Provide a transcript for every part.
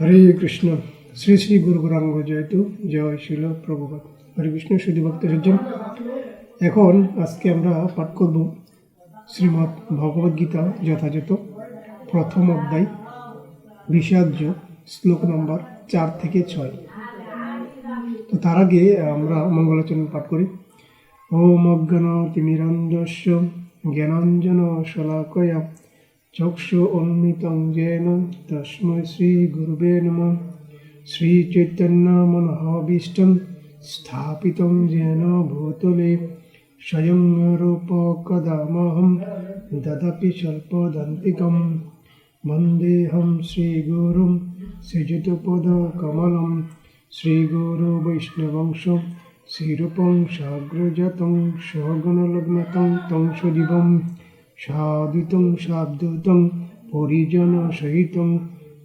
হরে কৃষ্ণ। শ্রী শ্রী গুরু গৌরাঙ্গ জয়তু। জয় শিল প্রভুপাত হরে কৃষ্ণ শুধু ভক্ত সজ্জন। এখন আজকে আমরা পাঠ করব শ্রীমৎ ভগবদ গীতা যথাযথ, প্রথম অধ্যায় বিষাদ্য শ্লোক নম্বর চার থেকে ছয়। তো তার আগে আমরা মঙ্গলাচরণ পাঠ করি। ওম অজ্ঞান তিমিরঞ্জস্য জ্ঞানাঞ্জন শলাকয়া চক্ষু উন্মিতং জেন তস্মৈ শ্রীগুরুবে নম। শ্রীচৈতন্যমনোহভীষ্ট স্থাপিত জেন ভূতলে স্বয়ং রূপ কদামহম দদপি স্বল্পদন্তিকম। वन्देऽहं श्रीगुरुं श्रीयुतपदकमलं श्रीगुरुवैष्णवंशं श्रीरूपं साग्रजतं सहगणलग्नतं तं सजीवम् সাদিতং সাবদূতং পরিজন সহিতং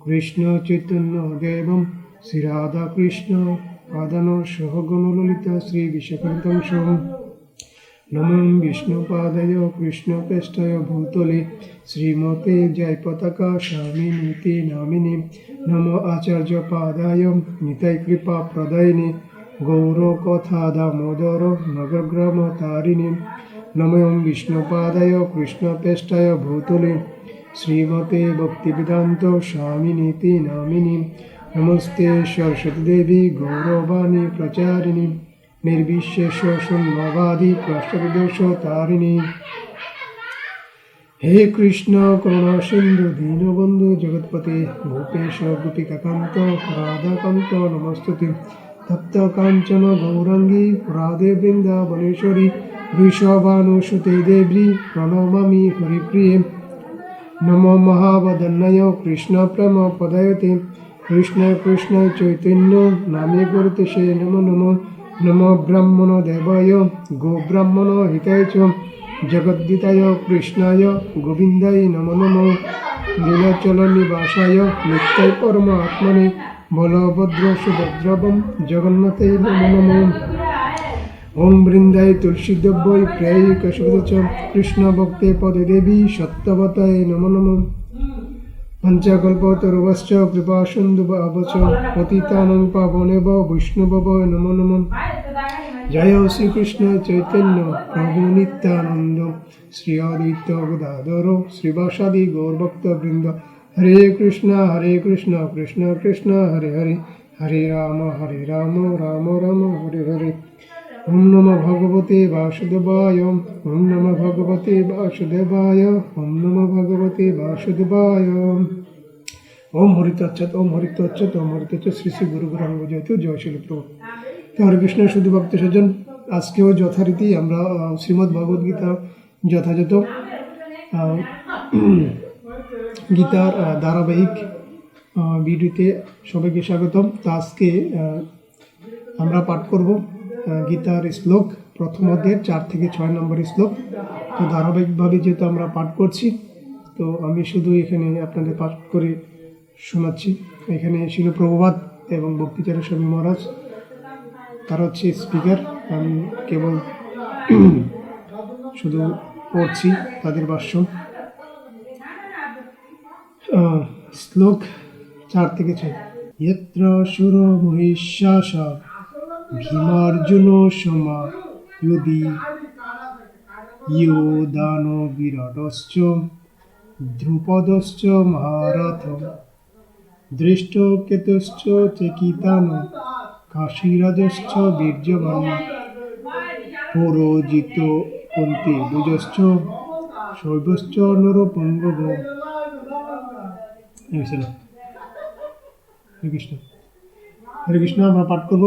কৃষ্ণ চৈতন্য দেবম, শ্রী রাধা কৃষ্ণ পাদান সহগণ ললিত শ্রী বিশ্বকৃতং সহ। নমো বিষ্ণুপাদয় কৃষ্ণপৃষ্ঠয় ভূতলে, শ্রীমতে জয় পতাকা স্বামিনীতি নামিনী। নম আচার্য পাদায় নিতাই কৃপা প্রদায়িনী। গৌর কথা দামোদর নগরগ্রাম তারিণী। নময়ং বিষ্ণুপাদায় কৃষ্ণপেষ্টায় ভূতলে শ্রীমতে ভক্তিবেদান্ত স্বামিনীতি নামিনী নমস্তে সরস্বতী দেবী গৌরবাণী প্রচারিণী নির্বিশেষ শূন্যবাদী প্রষ্টদেশ তারিণী হে কৃষ্ণ করুণা সিন্ধু দীনবন্ধু জগৎপতে ভূপেশ গোপিকাকান্ত রাধাকান্ত নমস্তুতে তপ্ত কাঞ্চন গৌরাঙ্গী রাধে বৃন্দাবনেশ্বরী বৃষভানুসুতে দেবী প্রণমামি হরিপ্রিয়ে। নম মহাবদন্নয় কৃষ্ণ প্রেম পদয়তে কৃষ্ণ কৃষ্ণ চৈতন্য নামে গুরুতে সে নম নম। নম ব্রাহ্মণ দেবায়, গো ব্রাহ্মণ হিতায় চ। জগদ্গীতায় কৃষ্ণায় গোবিন্দায় নম নম। নীলাচল নিবাসায় নিত্যায় পরম আত্মনে বলভদ্র সুভদ্রবম জগন্নাথে নম ওম বৃন্দায় তুলসীদ্রব্যই প্রায় কশুচ কৃষ্ণ ভক্তে পদে দেবী সত্যবতায় নম নম। পঞ্চকল্পতরুবশ্চ কৃপা সিন্ধু ভাবচ পতিতানং পাবনেব বৈষ্ণব নম নম। জয় শ্রীকৃষ্ণ চৈতন্য প্রভু নিত্যানন্দ। শ্রী অদ্বৈত গদাধর শ্রীবাসাদি গৌরভক্ত বৃন্দ হরে কৃষ্ণ হরে কৃষ্ণ কৃষ্ণ কৃষ্ণ, হরে হরে হরে রাম হরে রাম রাম রাম, হরে হরে। ওম নম ভগবতে বাসুদেবায়, ওম নম ভগবতে বাসুদেবায়, ওম নম ভগবতে বাসুদেবায়। ওম হরিতচ্ছত ওম হরিতচ্ছত ওম হরিতচ্ছত, শ্রী শ্রী গুরু গুরাঙ্গ জয়তু, জয় শিল প্রভু তো হরে কৃষ্ণ, শুধু ভক্ত সজ্জন আজকেও যথারীতি আমরা শ্রীমদ্ ভগবদ গীতা যথাযথ গীতার ধারাবাহিক ভিডিওতে সবাইকে স্বাগতম। তো আজকে আমরা পাঠ করব গীতার শ্লোক, প্রথম চার থেকে ছয় নম্বর শ্লোক। তো ধারাবাহিকভাবে যেহেতু আমরা পাঠ করছি, তো আমি শুধু এখানে আপনাদের পাঠ করে শোনাচ্ছি। এখানে শিল প্রভুবাদ এবং ভক্তিচার্য স্বামী মহারাজ, তারা হচ্ছে স্পিকার আমি কেবল শুধু পড়ছি তাদের ভাষ্য। শ্লোক চার থেকে ছয়। সুর মহিষাস ভীমার্জুন সমা যদি ইয়ো বিরাটশ্চ, ধ্রুপদশ্চ মহারথ দৃষ্ট কেতুশ্চ চেকিতান কাশীরাজশ্চ বীর্যবান, পরজিত কন্তি শৈবশ্চ এই ছিল হরে কৃষ্ণ আমরা পাঠ করব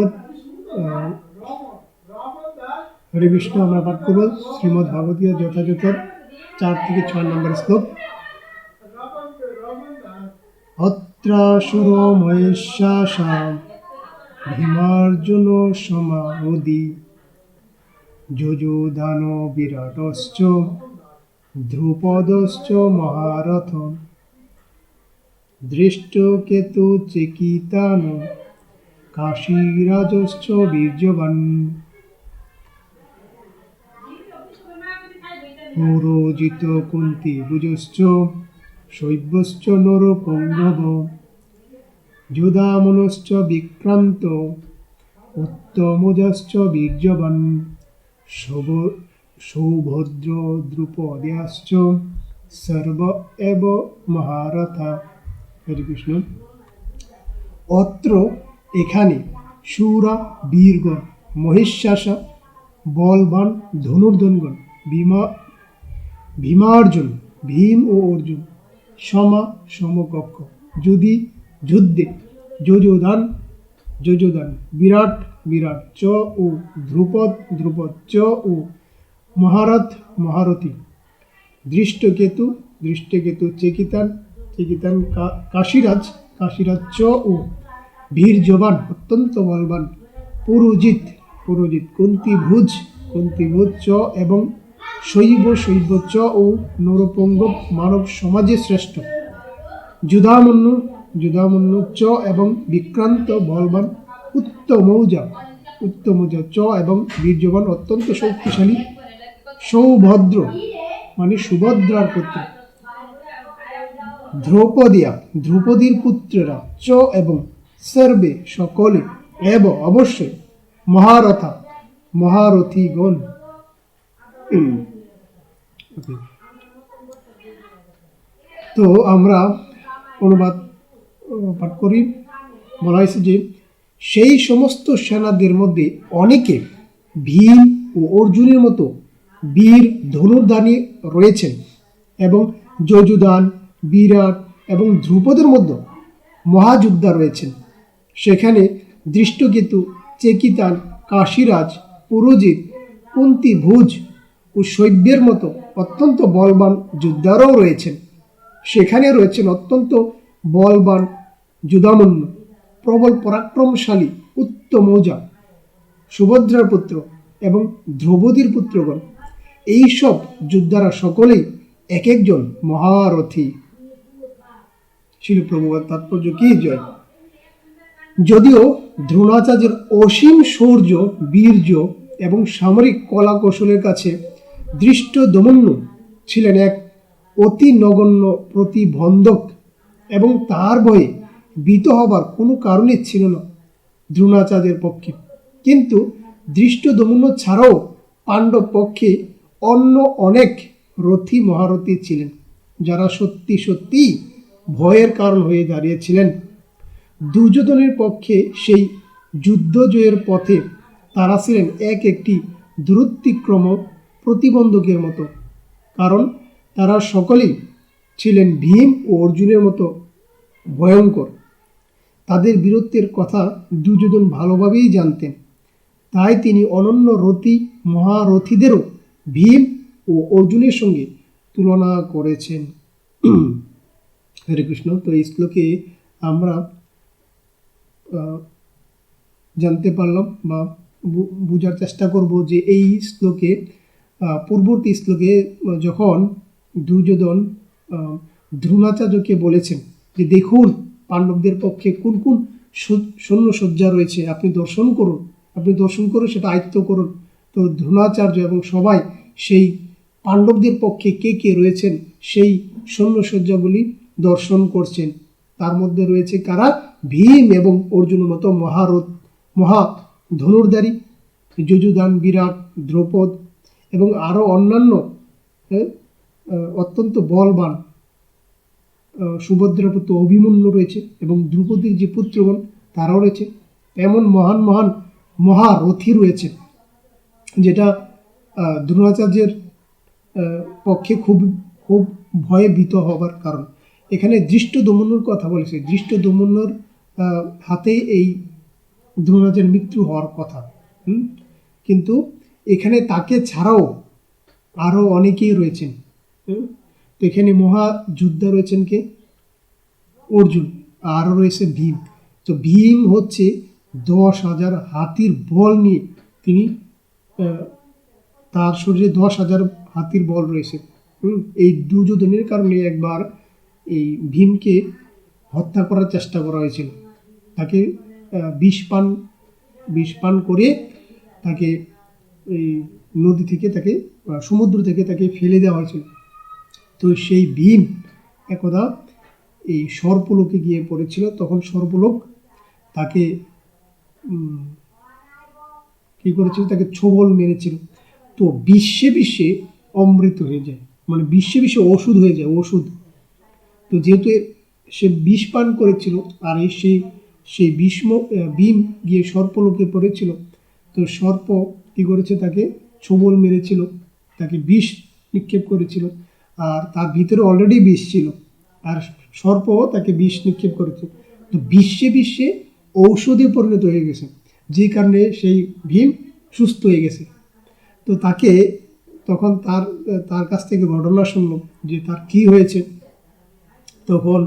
হরে আমরা পাঠ করব ভাগবতীয় চার থেকে ছয় নম্বর শ্লোক। অত্রাসুর মহেশাসা ভীমার্জুন সমাদি বিরাটশ্চ, ধ্রুপদশ্চ মহারথ দৃষ্টকেতু চিকিতান, কাশীরাজশ্চ বীর্যবান। পুরোজিত কুন্তি ভুজশ্চ শৈবশ্চ নরপঙ্গব, যোধামনশ্চ বিক্রান্ত, উত্তমজশ্চ বীর্যবান সৌভ সৌভদ্র দ্রুপদাশ্চ সর্ব এব মহারথা। হরে কৃষ্ণ। অত্র এখানে সুরা, বীরগণ, মহিষাসা, বলবান, ধনুর্ধনগণ ভীমা ভীমার্জুন, ভীম ও অর্জুন, সমা, সমকক্ষ, যদি, যুদ্ধে, যোজোদান যোজোদান, বিরাট বিরাট, চ ও ধ্রুপদ ধ্রুপদ, চ ও মহারথ, মহারথী, দৃষ্টকেতু দৃষ্টকেতু, চেকিতান চেকিতান কাশীরাজ কাশীরাজ চ ও বীরজবান অত্যন্ত বলবান পুরোজিৎ পুরোজিৎ কুন্তিভুজ কুন্তিভুজ চ এবং শৈব শৈব চ ও নরপঙ্গ মানব সমাজে শ্রেষ্ঠ। যুধামন্য যুধামন্য চ এবং বিক্রান্ত বলবান উত্তমৌজা উত্তমৌজা চ এবং বীর্যবান অত্যন্ত শক্তিশালী, সৌভদ্র মানে সুভদ্রার পুত্র। দ্রৌপদিয়া দ্রৌপদীর পুত্রেরা চ এবং সর্বে সকলে এব অবশ্যই মহারথা, মহারথীগণ। তো আমরা অনুবাদ পাঠ করি বলা হয়েছে যে সেই সমস্ত সেনাদের মধ্যে অনেকে ভীম ও অর্জুনের মতো বীর ধনুর্ধানী রয়েছেন এবং যজুদান বিরাট এবং ধ্রুপদের মধ্যে মহাযোদ্ধা রয়েছেন। সেখানে দৃষ্টকেতু, চেকিতান, কাশীরাজ, পুরোজিৎ কুন্তি ভুজ ও শৈব্যের মতো অত্যন্ত বলবান যোদ্ধারাও রয়েছেন। সেখানে রয়েছেন অত্যন্ত বলবান যুদামন্য প্রবল পরাক্রমশালী উত্তমৌজা সুভদ্রার পুত্র এবং দ্রৌপদীর পুত্রগণ। এইসব যোদ্ধারা সকলেই এক একজন মহারথী। প্রভুবাদ তাৎপর্য কি, জয়? যদিও দ্রোণাচার্যের অসীম শৌর্য বীর্য এবং সামরিক কলা কৌশলের কাছে দৃষ্ট দমন্য ছিলেন এক অতি নগণ্য প্রতিবন্ধক এবং তার ভয়ে ভীত হবার কোনো কারণই ছিল না দ্রোণাচার্যের পক্ষে। কিন্তু দৃষ্ট দমন্য ছাড়াও পাণ্ডব পক্ষে অন্য অনেক রথী মহারথী ছিলেন, যারা সত্যি সত্যি ভয়ের কারণ হয়ে দাঁড়িয়েছিলেন। দুর্যোধনের পক্ষে সেই যুদ্ধ জয়ের পথে তারা ছিলেন এক একটি দূরত্তিক্রম প্রতিবন্ধকের মতো। কারণ তারা সকলেই ছিলেন ভীম ও অর্জুনের মতো ভয়ঙ্কর। তাদের বীরত্বের কথা দুর্যোধন ভালোভাবেই জানতেন। তাই তিনি অনন্য রথী মহারথীদেরও ভীম ও অর্জুনের সঙ্গে তুলনা করেছেন। হরে কৃষ্ণ। তো এই শ্লোকে আমরা জানতে পারলাম বা বোঝার চেষ্টা করব যে এই শ্লোকে পূর্ববর্তী শ্লোকে যখন দুর্যোধন দ্রোণাচার্যকে বলেছেন যে দেখুন, পাণ্ডবদের পক্ষে কোন কোন সৈন্যসজ্জা রয়েছে, আপনি দর্শন করুন, আপনি দর্শন করুন সেটা আয়ত্ত করুন। তো দ্রোণাচার্য এবং সবাই সেই পাণ্ডবদের পক্ষে কে কে রয়েছেন সেই সৈন্যসজ্জাগুলি দর্শন করছেন। তার মধ্যে রয়েছে কারা? ভীম এবং অর্জুনের মতো মহারথ মহা ধনুর্ধারী, যজুদান, বিরাট, দ্রৌপদ এবং আরও অন্যান্য অত্যন্ত বলবান সুভদ্রার পুত্র অভিমন্যু রয়েছে এবং দ্রৌপদীর যে পুত্রগণ, তারাও রয়েছে। এমন মহান মহান মহারথী রয়েছে যেটা দ্রোণাচার্যের পক্ষে খুব খুব ভয়ে ভীত হবার কারণ। এখানে দৃষ্ট দমন্যর কথা বলেছে। দৃষ্ট দমন্যর আহ, হাতে এই দ্রোণাচার্যের মৃত্যু হওয়ার কথা? কিন্তু এখানে তাকে ছাড়াও আরও অনেকেই রয়েছেন। তো এখানে মহাযোদ্ধা রয়েছেন কে? অর্জুন। আরও রয়েছে ভীম। তো ভীম হচ্ছে দশ হাজার হাতির বল নিয়ে তিনি তার শরীরে দশ হাজার হাতির বল রয়েছে। এই দুর্যোধনের কারণে একবার এই ভীমকে হত্যা করার চেষ্টা করা হয়েছিল। তাকে বিষ পান বিষ পান করে তাকে এই নদী থেকে তাকে সমুদ্র থেকে তাকে ফেলে দেওয়া হয়েছিল। তো সেই ভীম একদা এই সর্পলোকে গিয়ে পড়েছিল। তখন সর্পলোক তাকে কি করেছিল? তাকে ছোবল মেরেছিল। তো বিশ্বে বিশ্বে অমৃত হয়ে যায়। মানে বিশ্বে বিশ্বে ওষুধ হয়ে যায়, ওষুধ। তো যেহেতু সে বিষ পান করেছিল, আর এই সেই সেই ভীষ্ম ভীম গিয়ে সর্পলোকে পড়েছিল, তো সর্প কী করেছে তাকে? ছোবল মেরেছিল, তাকে বিষ নিক্ষেপ করেছিল, আর তার ভিতরে অলরেডি বিষ ছিল, আর সর্প তাকে বিষ নিক্ষেপ করেছে। তো বিশ্বে বিশ্বে ঔষধে পরিণত হয়ে গেছে, যে কারণে সেই ভীম সুস্থ হয়ে গেছে। তো তাকে তখন তার তার কাছ থেকে ঘটনা শুনলো যে তার কি হয়েছে তখন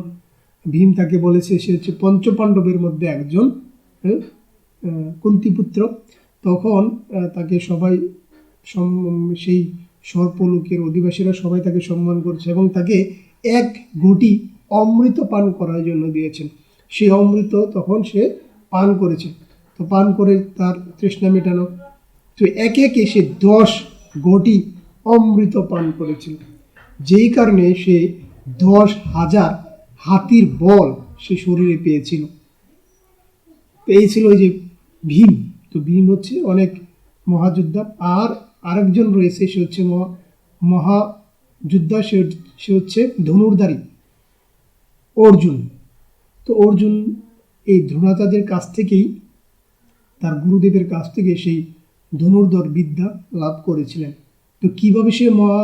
ভীম তাকে বলেছে সে হচ্ছে পঞ্চপাণ্ডবের মধ্যে একজন হ্যাঁ, কুন্তিপুত্র। তখন তাকে সবাই সেই সর্পলোকের অধিবাসীরা সবাই তাকে সম্মান করছে এবং তাকে এক গুটি অমৃত পান করার জন্য দিয়েছেন। সেই অমৃত তখন সে পান করেছে। তো পান করে তার তৃষ্ণা মেটানো। তো একে একে সে দশ গটি অমৃত পান করেছিল যেই কারণে সে দশ হাজার হাতির বল সে শরীরে পেয়েছিল। পেয়েছিল ওই যে ভীম। তো ভীম হচ্ছে অনেক মহাযোদ্ধা। আর আরেকজন রয়েছে, সে হচ্ছে মহাযোদ্ধা, সে সে হচ্ছে ধনুর্ধারী, অর্জুন। তো অর্জুন এই দ্রোণাচার্যের কাছ থেকেই, তার গুরুদেবের কাছ থেকে সেই ধনুর্ধর বিদ্যা লাভ করেছিলেন। তো কীভাবে সে মহা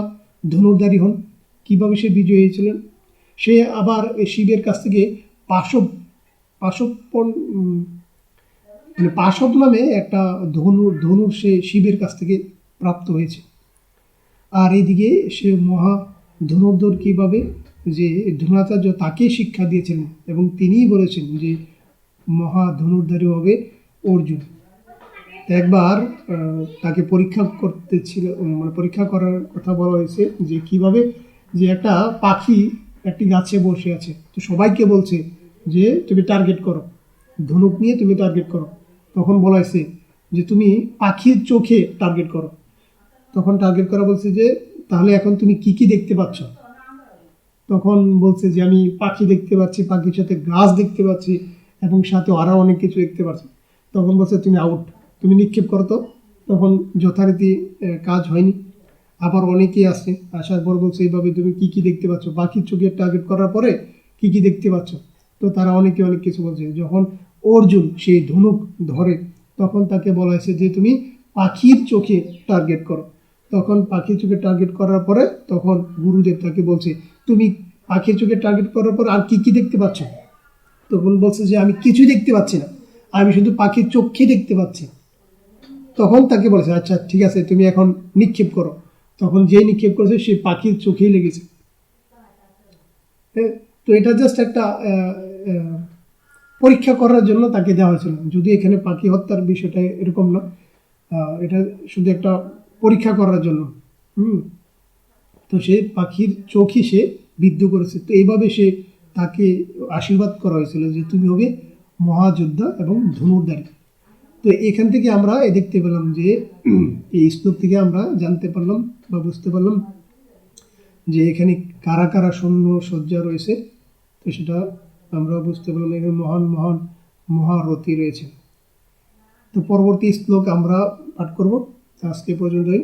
ধনুর্ধারী হন? কীভাবে সে বিজয়ী হয়েছিলেন? সে আবার শিবের কাছ থেকে পাশব পাশবপন মানে পাশব নামে একটা ধনু, ধনুর সে শিবের কাছ থেকে প্রাপ্ত হয়েছে। আর এদিকে সে মহা ধনুর্ধর কীভাবে যে দ্রোণাচার্য তাকে শিক্ষা দিয়েছিলেন এবং তিনিই বলেছেন যে মহা ধনুর্ধারী হবে অর্জুন। একবার তাকে পরীক্ষা করতে ছিল মানে পরীক্ষা করার কথা বলা হয়েছে যে কীভাবে যে একটা পাখি একটি গাছে বসে আছে। তো সবাইকে বলছে যে, তুমি টার্গেট করো। ধনুক নিয়ে তুমি টার্গেট করো। তখন বলা হয়েছে যে, তুমি পাখির চোখে টার্গেট করো। তখন টার্গেট করা বলছে যে, তাহলে এখন তুমি কি কি দেখতে পাচ্ছ? তখন বলছে যে, আমি পাখি দেখতে পাচ্ছি, পাখির সাথে গাছ দেখতে পাচ্ছি এবং সাথে আরও অনেক কিছু দেখতে পাচ্ছি। তখন বলছে, তুমি আউট তুমি নিক্ষেপ করো তো। তখন যথারীতি কাজ হয়নি। আবার অনেকেই আসছে আসার পর বলছে এইভাবে তুমি কী কী দেখতে পাচ্ছ? পাখির চোখে টার্গেট করার পরে কি কি দেখতে পাচ্ছ? তো তারা অনেকে অনেক কিছু বলছে। যখন অর্জুন, সেই ধনুক ধরে, তখন তাকে বলা হয়েছে যে তুমি পাখির চোখে টার্গেট করো। তখন পাখির চোখে টার্গেট করার পরে তখন গুরুদেব তাকে বলছে, তুমি পাখির চোখে টার্গেট করার পর আর কি কি দেখতে পাচ্ছ? তখন বলছে যে, আমি কিছুই দেখতে পাচ্ছি না। আমি শুধু পাখির চোখে দেখতে পাচ্ছি। তখন তাকে বলেছে আচ্ছা ঠিক আছে, তুমি এখন নিক্ষেপ করো। তখন যেই নিক্ষেপ করেছে সে পাখির চোখেই লেগেছে। তো এটা জাস্ট একটা পরীক্ষা করার জন্য তাকে দেওয়া হয়েছিল। যদি এখানে পাখি হত্যার বিষয়টা এরকম না এটা শুধু একটা পরীক্ষা করার জন্য। হুম। তো সে পাখির চোখই সে বিদ্ধ করেছে। তো এইভাবে সে তাকে আশীর্বাদ করা হয়েছিল যে তুমি হবে মহাযোদ্ধা এবং ধনুর্ধারী তো এখান থেকে আমরা দেখতে পেলাম যে, এই শ্লোক থেকে আমরা জানতে পারলাম বা বুঝতে পারলাম যে এখানে কারা কারা সৈন্য শয্যা রয়েছে, তো সেটা আমরা বুঝতে পারলাম। এখানে মহান মহান, মহারথী রয়েছে। তো পরবর্তী শ্লোক আমরা পাঠ করব। আজকে পর্যন্তই।